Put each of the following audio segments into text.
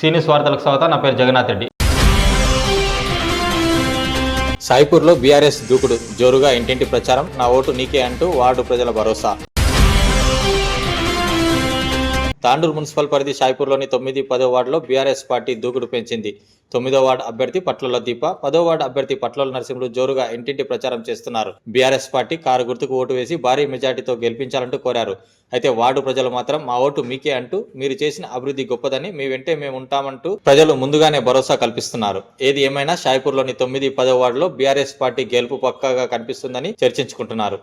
సీనియస్ వార్తలకు స్వాగతం. నా పేరు జగన్నాథ్ రెడ్డి. సాయిపూర్లో బీఆర్ఎస్ దూకుడు జోరుగా ఇంటింటి ప్రచారం. నా ఓటు నీకే అంటూ వార్డు ప్రజల భరోసా. తాండూరు మున్సిపల్ పరిధి షాయిపూర్లోని తొమ్మిది పదో వార్డులో బీఆర్ఎస్ పార్టీ దూకుడు పెంచింది. తొమ్మిదో వార్డు అభ్యర్థి పట్లల దీప పదో వార్డు అభ్యర్థి పట్లల నరసింహుడు జోరుగా ఇంటింటి ప్రచారం చేస్తున్నారు. బీఆర్ఎస్ పార్టీ కారు గుర్తుకు ఓటు వేసి భారీ మెజార్టీతో గెలిపించాలంటూ కోరారు. అయితే వార్డు ప్రజలు మాత్రం మా ఓటు మీకే అంటూ మీరు చేసిన అభివృద్ధి గొప్పదని మీ వెంటే మేము ఉంటామంటూ ప్రజలు ముందుగానే భరోసా కల్పిస్తున్నారు. ఏది ఏమైనా షాయిపూర్లోని తొమ్మిది పదో వార్డులో బీఆర్ఎస్ పార్టీ గెలుపు పక్కాగా కనిపిస్తుందని చర్చించుకుంటున్నారు.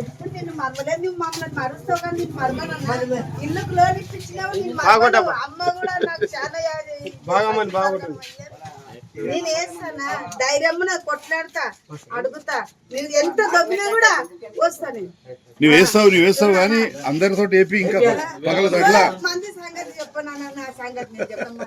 ఎప్పుడు నేను మరవలేదు నువ్వు మమ్మల్ని మరుస్తావు కానీ నేను మరవనన్నా. ఇల్లుకు లోన్ ఇప్పించినావు నేను మరవను. అమ్మ కూడా నాకు చాలా బాగమ్మని బాగుంటుంది. నేను వేస్తానా? ధైర్యం నాకు కొట్లాడతా అడుగుతా. నువ్వు ఎంత దొబ్బినా కూడా వస్తా నేను. నువ్వు వేస్తావు నువ్వు వేస్తావు కానీ అందరితో ఏపీ ఇంకా మంది సంగతి చెప్పనా నా సంగతి నేను చెప్పమ్మా.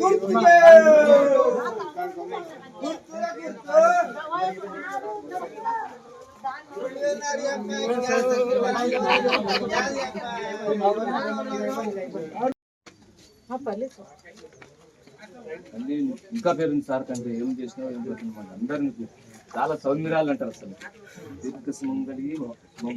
గుర్తుకే ఆరు గుర్తుకే తప్పకుండా కార్కి డైరెక్ట్ ఆరు గుర్తుకే అన్ని ఇంకా పేరుంది సార్ కంటే ఏం చేసినావు ఏం చేస్తున్నావు అందరిని చాలా సౌమ్యరాలు అంటారు అసలు. దీర్ఘ సుమంగళి మోహ